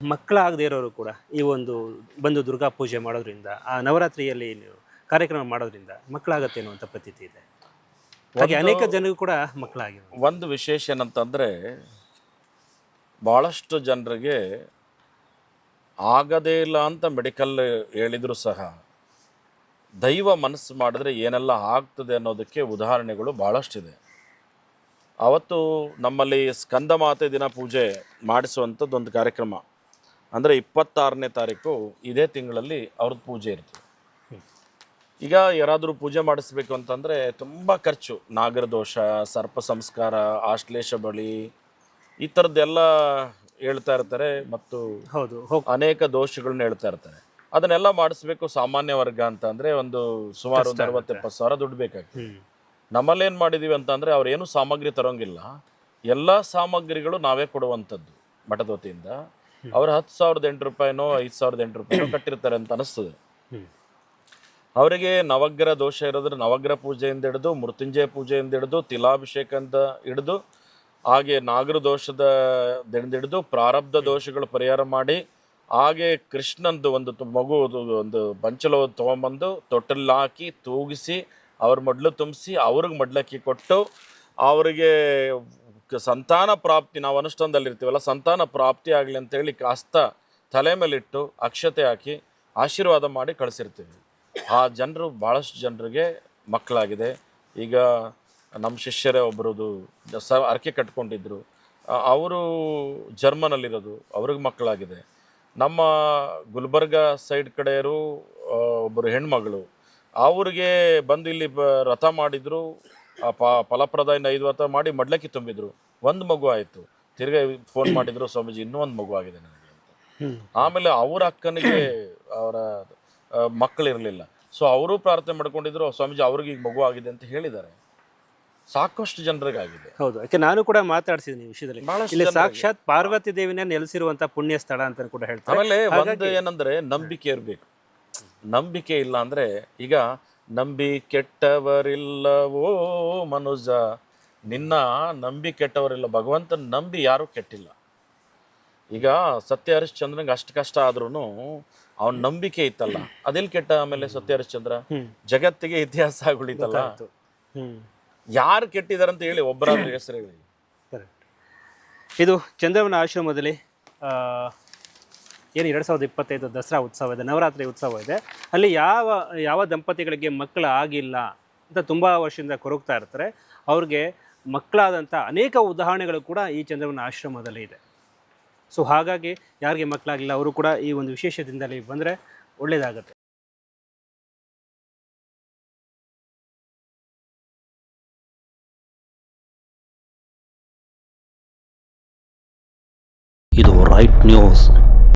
ಮಕ್ಕಳಾಗದೇ ಇರೋರು ಕೂಡ ಈ ಒಂದು ಬಂದು ದುರ್ಗಾ ಪೂಜೆ ಮಾಡೋದ್ರಿಂದ ಆ ನವರಾತ್ರಿಯಲ್ಲಿ ಕಾರ್ಯಕ್ರಮ ಮಾಡೋದ್ರಿಂದ ಮಕ್ಕಳಾಗತ್ತೆ ಅನ್ನುವಂಥ ಪ್ರತೀತಿ ಇದೆ. ಹಾಗೆ ಅನೇಕ ಜನರು ಕೂಡ ಮಕ್ಕಳಾಗಿ ಒಂದು ವಿಶೇಷ ಏನಂತಂದರೆ ಭಾಳಷ್ಟು ಜನರಿಗೆ ಆಗದೇ ಇಲ್ಲ ಅಂತ ಮೆಡಿಕಲ್ ಹೇಳಿದ್ರು ಸಹ ದೈವ ಮನಸ್ಸು ಮಾಡಿದ್ರೆ ಏನೆಲ್ಲ ಆಗ್ತದೆ ಅನ್ನೋದಕ್ಕೆ ಉದಾಹರಣೆಗಳು ಭಾಳಷ್ಟಿದೆ ಅವತ್ತು ನಮ್ಮಲ್ಲಿ ಸ್ಕಂದಮಾತೆ ದಿನ ಪೂಜೆ ಮಾಡಿಸುವಂಥದ್ದು ಒಂದು ಕಾರ್ಯಕ್ರಮ. ಅಂದರೆ ಇಪ್ಪತ್ತಾರನೇ ತಾರೀಕು ಇದೇ ತಿಂಗಳಲ್ಲಿ ಅವ್ರದ್ದು ಪೂಜೆ ಇರ್ತದೆ. ಈಗ ಯಾರಾದರೂ ಪೂಜೆ ಮಾಡಿಸ್ಬೇಕು ಅಂತಂದರೆ ತುಂಬ ಖರ್ಚು. ನಾಗರದೋಷ ಸರ್ಪ ಸಂಸ್ಕಾರ ಆಶ್ಲೇಷ ಬಳಿ ಈ ಥರದ್ದೆಲ್ಲ ಹೇಳ್ತಾ ಇರ್ತಾರೆ ಮತ್ತು ಹೌದು ಅನೇಕ ದೋಷಗಳನ್ನ ಹೇಳ್ತಾ ಇರ್ತಾರೆ. ಅದನ್ನೆಲ್ಲ ಮಾಡಿಸ್ಬೇಕು ಸಾಮಾನ್ಯ ವರ್ಗ ಅಂತ ಅಂದರೆ ಒಂದು ಸುಮಾರು ಒಂದು ಅರವತ್ತೆಪ್ಪತ್ತು ಸಾವಿರ ದುಡ್ಡು ಬೇಕಾಗ್ತದೆ ನಮ್ಮಲ್ಲಿ ಏನು ಮಾಡಿದ್ದೀವಿ ಅಂತಂದರೆ ಅವ್ರೇನು ಸಾಮಗ್ರಿ ತರೋಂಗಿಲ್ಲ. ಎಲ್ಲ ಸಾಮಗ್ರಿಗಳು ನಾವೇ ಕೊಡುವಂಥದ್ದು ಮಠದ ವತಿಯಿಂದ. ಅವ್ರು ಹತ್ತು ಸಾವಿರದ ಎಂಟು ರೂಪಾಯಿನೋ ಐದು ಸಾವಿರದ ಎಂಟು ರೂಪಾಯಿನೋ ಕಟ್ಟಿರ್ತಾರೆ ಅಂತ ಅನಿಸ್ತದೆ. ಅವರಿಗೆ ನವಗ್ರಹ ದೋಷ ಇರೋದ್ರೆ ನವಗ್ರಹ ಪೂಜೆಯಿಂದ ಹಿಡಿದು, ಮೃತ್ಯುಂಜಯ ಪೂಜೆಯಿಂದ ಹಿಡಿದು ಅಂತ ಹಿಡಿದು, ಹಾಗೆ ನಾಗರ ದೋಷದ ಹಿಡಿದು, ಪ್ರಾರಬ್ಧ ದೋಷಗಳು ಪರಿಹಾರ ಮಾಡಿ, ಹಾಗೆ ಕೃಷ್ಣಂದು ಒಂದು ಮಗು ಒಂದು ಬಂಚಲು ತೊಗೊಂಬಂದು ತೊಟ್ಟಲ್ಲಿ ಹಾಕಿ ತೂಗಿಸಿ, ಅವ್ರ ಮಡ್ಲು ತುಂಬಿಸಿ, ಅವ್ರಿಗೆ ಮಡ್ಲಕ್ಕಿ ಕೊಟ್ಟು, ಅವರಿಗೆ ಸಂತಾನ ಪ್ರಾಪ್ತಿ ನಾವು ಅನುಷ್ಠಾನದಲ್ಲಿರ್ತೀವಲ್ಲ, ಸಂತಾನ ಪ್ರಾಪ್ತಿ ಆಗಲಿ ಅಂತೇಳಿ ಕಾಸ್ತ ತಲೆ ಮೇಲಿಟ್ಟು ಅಕ್ಷತೆ ಹಾಕಿ ಆಶೀರ್ವಾದ ಮಾಡಿ ಕಳಿಸಿರ್ತೀವಿ. ಆ ಜನರು ಭಾಳಷ್ಟು ಜನರಿಗೆ ಮಕ್ಕಳಾಗಿದೆ. ಈಗ ನಮ್ಮ ಶಿಷ್ಯರೇ ಒಬ್ಬರದು ಸ ಅರಕೆ ಕಟ್ಕೊಂಡಿದ್ದರು ಅವರು ಜರ್ಮನಲ್ಲಿರೋದು, ಅವ್ರಿಗೆ ಮಕ್ಕಳಾಗಿದೆ. ನಮ್ಮ ಗುಲ್ಬರ್ಗ ಸೈಡ್ ಕಡೆಯರು ಒಬ್ಬರು ಹೆಣ್ಮಗಳು, ಅವ್ರಿಗೆ ಬಂದು ಇಲ್ಲಿ ರಥ ಮಾಡಿದ್ರು ಆ ಪ ಫಲಪ್ರದಾಯಿಂದ ಐದು ವ್ರತ ಮಾಡಿ ಮಡ್ಲಕ್ಕಿ ತುಂಬಿದ್ರು. ಒಂದು ಮಗು ಆಯಿತು. ತಿರ್ಗಾ ಫೋನ್ ಮಾಡಿದ್ರು ಸ್ವಾಮೀಜಿ ಇನ್ನೂ ಒಂದು ಮಗು ಆಗಿದೆ ನನಗೆ ಅಂತ. ಆಮೇಲೆ ಅವರ ಅಕ್ಕನಿಗೆ ಅವರ ಮಕ್ಕಳಿರಲಿಲ್ಲ ಸೊ ಅವರು ಪ್ರಾರ್ಥನೆ ಮಾಡ್ಕೊಂಡಿದ್ರು ಸ್ವಾಮೀಜಿ ಅವ್ರಿಗೆ ಈಗ ಮಗು ಆಗಿದೆ ಅಂತ ಹೇಳಿದ್ದಾರೆ. ಸಾಕಷ್ಟು ಜನರಿಗಾಗಿದೆ. ಹೌದು. ಯಾಕೆ ನಾನು ಕೂಡ ಮಾತಾಡ್ಸಿದ್ದೀನಿ ಈ ವಿಷಯದಲ್ಲಿ. ಇಲ್ಲಿ ಸಾಕ್ಷಾತ್ ಪಾರ್ವತಿ ದೇವಿನ ನೆಲೆಸಿರುವಂತ ಪುಣ್ಯ ಸ್ಥಳ ಅಂತ ಕೂಡ ಹೇಳ್ತಾರೆ. ಆಮೇಲೆ ಒಂದು ಏನಂದ್ರೆ ನಂಬಿಕೆ ಇರಬೇಕು. ನಂಬಿಕೆ ಇಲ್ಲ ಅಂದ್ರೆ ಈಗ ನಂಬಿ ಕೆಟ್ಟವರಿಲ್ಲವೋ ಮನುಜ? ನಿನ್ನ ನಂಬಿ ಕೆಟ್ಟವರಿಲ್ಲ ಭಗವಂತನ ನಂಬಿ ಯಾರೂ ಕೆಟ್ಟಿಲ್ಲ. ಈಗ ಸತ್ಯ ಹರಿಶ್ಚಂದ್ರನಿಗೆ ಅಷ್ಟು ಕಷ್ಟ ಆದ್ರೂ ಅವನ ನಂಬಿಕೆ ಇತ್ತಲ್ಲ. ಅದೆಲ್ಲಿ ಕೆಟ್ಟ ಆಮೇಲೆ ಸತ್ಯ ಹರಿಶ್ಚಂದ್ರ ಜಗತ್ತಿಗೆ ಇತಿಹಾಸ ಆಗುಳಿತಲ್ಲ. ಯಾರು ಕೆಟ್ಟಿದಾರೆ ಅಂತ ಹೇಳಿ ಒಬ್ಬರಾದ್ರೂ ಹೆಸರು ಹೇಳಿ. ಕರೆಕ್ಟ್ ಇದು ಚಂದ್ರವನ ಆಶ್ರಮದಲ್ಲಿ ಆ, ಏನು ಎರಡು ಸಾವಿರದ ಇಪ್ಪತ್ತೈದು ದಸರಾ ಉತ್ಸವ ಇದೆ, ನವರಾತ್ರಿ ಉತ್ಸವ ಇದೆ. ಅಲ್ಲಿ ಯಾವ ಯಾವ ದಂಪತಿಗಳಿಗೆ ಮಕ್ಕಳು ಆಗಿಲ್ಲ ಅಂತ ತುಂಬ ವರ್ಷದಿಂದ ಕೊರಗ್ತಾ ಇರ್ತಾರೆ. ಅವ್ರಿಗೆ ಮಕ್ಕಳಾದಂಥ ಅನೇಕ ಉದಾಹರಣೆಗಳು ಕೂಡ ಈ ಚಂದ್ರವನ ಆಶ್ರಮದಲ್ಲಿ ಇದೆ. ಸೊ ಹಾಗಾಗಿ ಯಾರಿಗೆ ಮಕ್ಕಳಾಗಿಲ್ಲ, ಅವರು ಕೂಡ ಈ ಒಂದು ವಿಶೇಷದಿಂದಲೇ ಬಂದರೆ ಒಳ್ಳೆಯದಾಗುತ್ತೆ ಇದು ರೈಟ್ ನ್ಯೂಸ್.